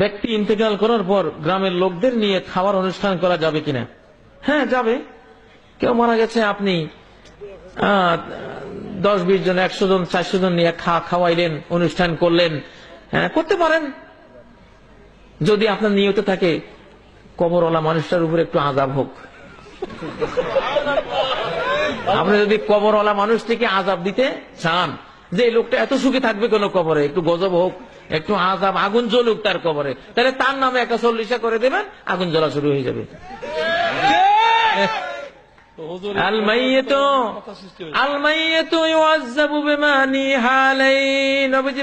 ব্যক্তি ইন্তেকাল করার পর গ্রামের লোকদের নিয়ে খাবার অনুষ্ঠান করা যাবে কিনা? হ্যাঁ যাবে। কেউ মারা গেছে, আপনি দশ, বিশ জন, একশো জন, চারশো জন নিয়ে খা, খাওয়াইলেন, অনুষ্ঠান করলেন হ্যাঁ করতে পারেন। যদি আপনার নিয়ত থাকে, কবরওয়ালা মানুষটার উপরে একটু আজাব হোক। আপনি যদি কবরওয়ালা মানুষটিকে আজাব দিতে চান, যে লোকটা এত সুখে থাকবে কোন কবরে, একটু গজব হোক একটু আজাব, আগুন জ্বলুক তার কবরে। তাহলে তার নামে একা চল্লিশা করে দেবেন, আগুন জ্বলা শুরু হয়ে যাবে।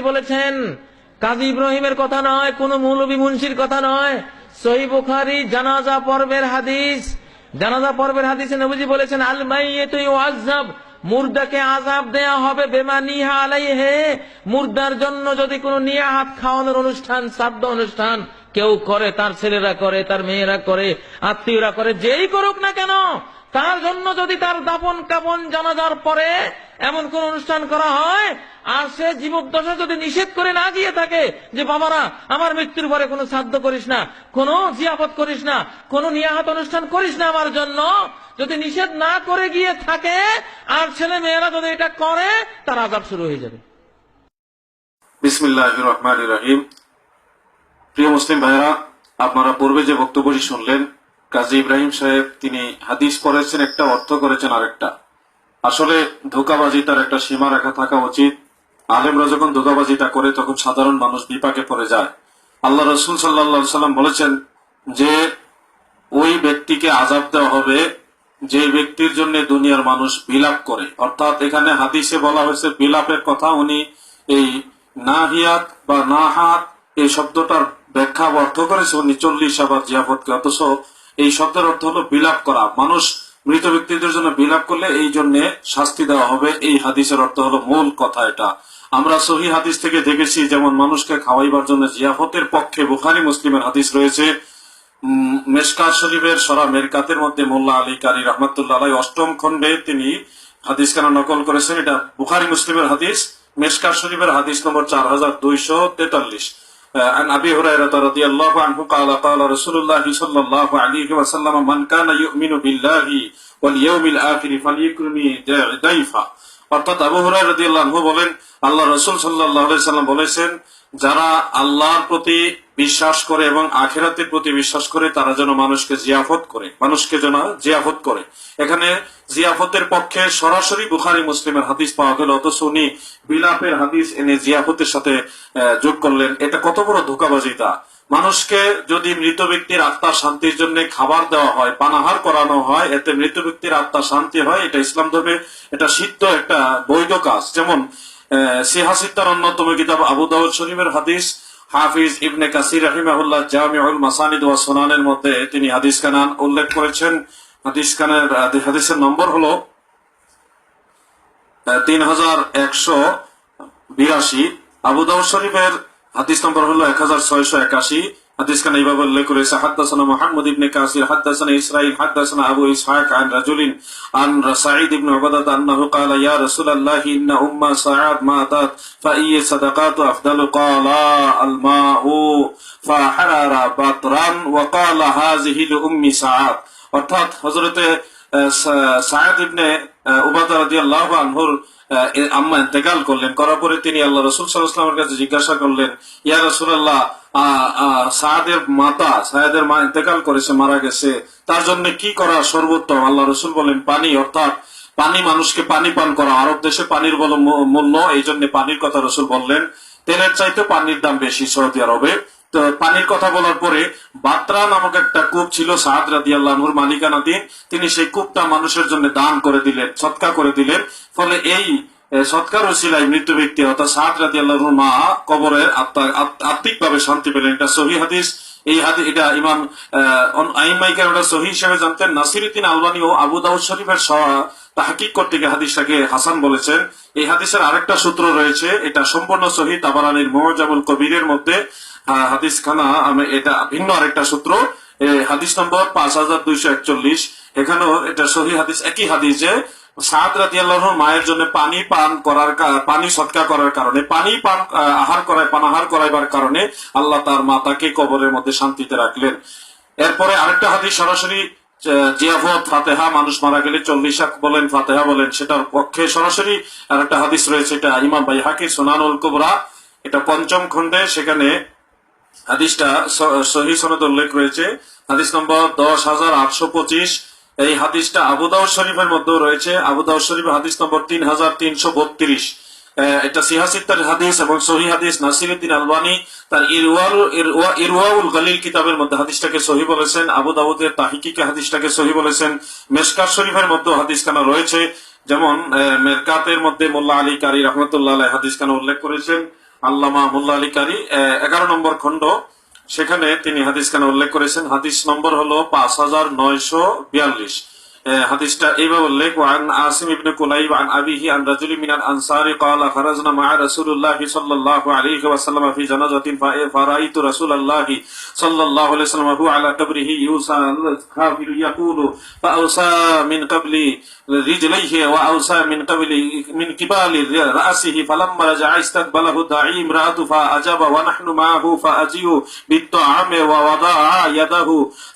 বলেছেন, কাজী ইব্রাহিমের কথা নয়, কোন মৌলবী মুন্সির কথা নয়। সহি বুখারী, জানাজা পর্বের হাদিস। জানাজা পর্বের হাদিসে নবীজি বলেছেন, আল মাইয়িতু ইউআযযাব মুর্দাকে আজাব দেয়া হবে বেমা নিহা আলাই হে মুর্দার জন্য যদি কোনো নিয়াহাত খাওয়ানোর অনুষ্ঠান, শ্রাদ্ধ অনুষ্ঠান কেউ করে, তার ছেলেরা করে, তার মেয়েরা করে, আত্মীয়রা করে, যেই করুক না কেন, তার জন্য যদি তার দাপন কাপন জানাজার পরে এমন কোন অনুষ্ঠান করা হয় আর সে জীবদ্দশা যদি নিষেধ করে না গিয়ে থাকে যে, বাবারা, আমার মৃত্যুর পরে কোনো শ্রাদ্ধ করিস না, কোনো জিয়াপত করিস না, কোনো নিয়াহাত অনুষ্ঠান করিস না আমার জন্য, যদি নিষেধ না করে গিয়ে থাকে, আর ছেলে মেয়েরা যদি এটা করে, তার আজাব শুরু হয়ে যাবে। বিসমিল্লাহ রহমান রহিম। প্রিয় মুসলিম ভাইরা আপনারা পূর্বে যে বক্তব্যটি শুনলেন, কাজী ইব্রাহিম সাহেব তিনি হাদিস করেছেন একটা অর্থ করেছেন আরেকটা। আসলে ধোকাবাজি তার একটা সীমা রেখা থাকা উচিত। আলেমরা যখন ধোকাবাজিটা করে, তখন সাধারণ মানুষ বিপাকে পড়ে যায়। আল্লাহ রসুল সাল্লা সাল্লাম বলেছেন যে, ওই ব্যক্তিকে আজাব দেওয়া হবে যে ব্যক্তির জন্য দুনিয়ার মানুষ বিলাপ করে। অর্থাৎ এখানে হাদিসে বলা হয়েছে, বিলাপের কথা উনি এই নাহিয়াত বা নাহাত এই শব্দটার ব্যাখ্যা অর্থ করেছে। উনি চল্লিশ আবার জিয়াফতকে। অথচ এই শব্দের অর্থ হলো বিলাপ করা। মানুষ মৃত ব্যক্তিদের জন্য বিলাপ করলে এই জন্য শাস্তি দেওয়া হবে। এই হাদিসের অর্থ হলো মূল কথা এটা। আমরা সহি হাদিস থেকে দেখেছি যেমন মানুষকে খাওয়াইবার জন্য জিয়াফতের পক্ষে বুখারি মুসলিমের হাদিস রয়েছে উম, মেশকাত শরীফের সরা মেরকাতের মধ্যে মোল্লা আলী কারি রহমতুল্লাহ আলাই অষ্টম খণ্ডে তিনি হাদিস কেন নকল করেছেন এটা বুখারি মুসলিমের হাদিস মেশকাত শরীফের হাদিস নম্বর চার হাজার দুইশো তেতাল্লিশ عن ابي هريره رضي الله عنه قال قال رسول الله صلى الله عليه وسلم من كان يؤمن بالله واليوم الاخر فليكرم ضيفا অর্থাৎ আবু হুরাই রাদিয়াল্লাহু বলেন, আল্লাহ রসুল আলাইহি সাল্লাম বলেছেন, যারা আল্লাহর প্রতি বিশ্বাস করে এবং আখেরাতের প্রতি বিশ্বাস করে, তারা যেন মানুষকে জিয়াফত করে, মানুষকে যেন জিয়াফত করে। এখানে জিয়াফতের পক্ষে সরাসরি বুখারি মুসলিমের হাদিস পাওয়া গেল, অথচ উনি বিলাপের হাদিস এনে জিয়াফতের সাথে যোগ করলেন। এটা কত বড় ধোকাবাজি তা। মানুষকে যদি মৃত ব্যক্তির আত্মার শান্তির জন্য খাবার দেওয়া হয়, পানাহার করানো হয়, এতে মৃত ব্যক্তির আত্মার শান্তি হয়, এটা ইসলাম ধর্মে এটা সিদ্ধ একটা বৈধ কাজ। যেমন সিহাসিত্তার অন্যতম কিতাব আবু দাউদ শরীফের হাদিস, হাফিজ ইবনে কাসির রাহিমাহুল্লাহ জামিউল মাসানিদ ওয়া সুনানের মধ্যে তিনি হাদিস খানান উল্লেখ করেছেন। হাদিস খানের হাদিসের নম্বর হলো তিন হাজার একশো বিরাশি। আবু দাউদ শরীফের হাদিস নম্বর হলো এক হাজার ছয়শো একাশি। হাদিস খান এইভাবে উল্লেখ করেছে, হাদ্দাসানা মোহাম্মদ ইবনে কাসির, হাদ্দাসানা ইসরাইল হাদ্দাসানা আবু ইসহাক আন রাজুলিন আন সাঈদ ইবনে উবাদাত আন্নাহু ক্বালা ইয়া রাসূলুল্লাহ, ইন্না উম্মা সাআদ মাতাত ফাইয় সাদাকাতু আফদালু ক্বালা আল মাউ ফাহারারা বাতরান ওয়া ক্বালা হাযিহি লি উম্মি সাআদ অর্থাৎ হযরতে সায়েদ ইবনে আম্মা ইন্তেকাল করলেন। করার পরে তিনি আল্লাহ রসুল সাল্লাহামের কাছে জিজ্ঞাসা করলেন, ইয়া রসুল্লাহ সাহাদের মাতা সাহাদের মা ইন্তেকাল করেছে মারা গেছে, তার জন্য কি করা সর্বোত্তম? আল্লাহ রসুল বলেন, পানি, অর্থাৎ পানি মানুষকে পানি পান করা। আরব দেশে পানির মূ- মূল্য এই জন্য পানির কথা রসুল বললেন, তেলের চাইতে পানির দাম বেশি সৌদি আরবে। পানির কথা বলার পরে বাত্রা নামক একটা কূপ ছিল সাহাদ রাদি আল্লাহর মালিকানাধীন। তিনি সেই কূপটা মানুষের জন্য দান করে দিলেন, সৎকা করে দিলেন। ফলে এই সৎকার ওসিলায় মৃত্যু ব্যক্তি অর্থাৎ সাহাদ রাদি আল্লাহর মা কবরের আত্মিক ভাবে শান্তি পেলেন। এটা সহি হাদিস। এই হাদিস এটা ইমাম আইমাইকার ওটা সহি হিসেবে জানতেন। নাসির নাসিরুদ্দিন আলবানি ও আবু দাউদ শরীফের তাহকিক করতে গিয়ে হাদিসটাকে হাসান বলেছেন। এই হাদিসের আরেকটা সূত্র রয়েছে, এটা সম্পূর্ণ সহি তাবারানির মোহজাবুল কবিরের মধ্যে। হাদিস খানা, আমি এটা ভিন্ন আরেকটা সূত্র। হাদিস নম্বর পাঁচ হাজার দুইশো একচল্লিশ। এখানেও এটা সহি হাদিস, একই হাদিস সাদ রাতি মায়ের জন্য পানি পান করার পানি সৎকা করার কারণে, পানি পান আহার করায় পানাহার করাইবার কারণে আল্লাহ তার মাতাকে কবরের মধ্যে শান্তিতে রাখলেন। এরপরে আরেকটা হাদিস সরাসরি জিয়াফত, ফাতেহা, মানুষ মারা গেলে চল্লিশা বলেন, ফাতেহা বলেন, সেটার পক্ষে সরাসরি আরেকটা হাদিস রয়েছে, এটা ইমাম ভাই হাকি সোনানুল কুবরা, এটা পঞ্চম খণ্ডে, সেখানে হাদিসটা সহি সনদ উল্লেখ রয়েছে। হাদিস নম্বর দশ হাজার আটশো পঁচিশ। এই হাদিসটা আবুদাউ শরীফের মধ্যেও রয়েছে। আবুদাউ শরীফের হাদিস নম্বর তিন হাজার তিনশো বত্রিশ। এটা সিহাসিত্তার হাদিস এবং সহি হাদিস নাসিরুদ্দিন আলবানি তার ইরওয়াউল গালিল কিতাবের মধ্যে হাদিসটাকে সহি বলেছেন। আবু দাউদের তাহিকিকে হাদিসটাকে সহি বলেছেন। মেশকাত শরীফের মধ্যে হাদিস খানা রয়েছে। যেমন মেরকাতের মধ্যে মোল্লা আলী কারি রহমতুল্লাহ হাদিস খানা উল্লেখ করেছেন। আল্লামা মোল্লা আলী কারি এগারো নম্বর খণ্ড। সেখানে তিনি হাদিস খানে উল্লেখ করেছেন, হাদিস নম্বর হলো পাঁচ হাজার নয়শো বিয়াল্লিশ। হাদিসটা এইভাবে উল্লেখ وعن عاصم بن كليب عن أبيه عن رجل من الأنصار قال خرجنا مع رسول الله صلى الله عليه وسلم في جنازة فرأيت رسول الله صلى الله عليه وسلم هو على قبره يوسى الكافر يقول فأوصى من قبل رجليه وأوصى من قبل من قبال رأسه فلما رجع استقبله داعي امرأته فأجاب ونحن معه فأجيء بالطعام ووضع يده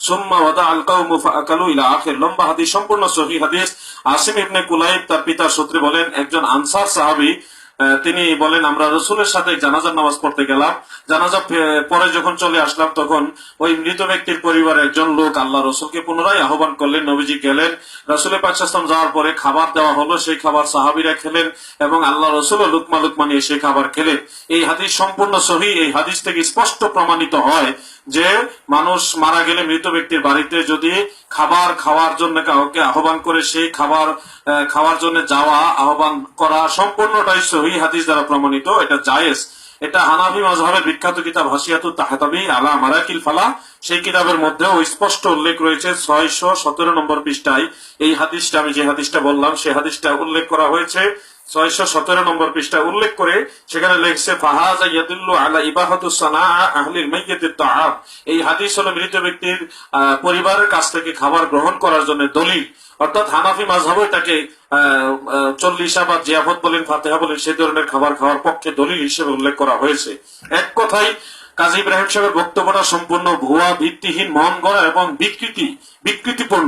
ثم وضع القوم فأكلوا إلى آخر লম্বা হাদিস সম্পূর্ণ সহি হাদিস। আসিম ইবনে কুলাইব তার পিতার সূত্রে বলেন, একজন আনসার সাহাবী তিনি বলেন, আমরা রসুলের সাথে জানাজার নামাজ পড়তে গেলাম। জানাজা পরে যখন চলে আসলাম, তখন ওই মৃত ব্যক্তির পরিবারের একজন লোক আল্লাহ রসুলকে পুনরায় আহ্বান করলেন, নবীজি গেলেন। রসুলের পাকসাস্তাম যাওয়ার পরে খাবার দেওয়া হলো, সেই খাবার সাহাবিরা খেলেন এবং আল্লাহ রসুল লুকমা লুকমা নিয়ে সেই খাবার খেলেন। এই হাদিস সম্পূর্ণ সহি। এই হাদিস থেকে স্পষ্ট প্রমাণিত হয় যে মানুষ মারা গেলে মৃত ব্যক্তির বাড়িতে যদি খাবার খাওয়ার জন্য কাউকে আহ্বান করে, সেই খাবার খাওয়ার জন্য যাওয়া, আহ্বান করা সম্পূর্ণটাই সহি হাদিস দ্বারা প্রমাণিত। এটা জায়েজ। এটা হানাফি মাজহাবের বিখ্যাত কিতাব হাসিয়াতু তাহাতাবি আলা মারাকিল ফালা সেই কিতাবের মধ্যেও স্পষ্ট উল্লেখ রয়েছে ছয়শো সতেরো নম্বর পৃষ্ঠায়। এই হাদিসটা, আমি যে হাদিসটা বললাম সেই হাদিসটা উল্লেখ করা হয়েছে। ছয়শো সতেরো নম্বর পৃষ্ঠা উল্লেখ করে সেখানে লেখছে এই হাদিস হলো মৃত ব্যক্তির পরিবারের কাছ থেকে খাবার গ্রহণ করার জন্য দলিল। অর্থাৎ হানাফি মাযহাবে এটাকে চল্লিশা বা জিয়াফত বলেন, ফাতেহা বলেন সেই ধরনের খাবার খাওয়ার পক্ষে দলিল হিসেবে উল্লেখ করা হয়েছে। এক কথায় কাজী ইব্রাহিম সাহেবের বক্তব্যটা সম্পূর্ণ ভুয়া ভিত্তিহীন মন গড়া এবং বিকৃতি বিকৃতিপূর্ণ।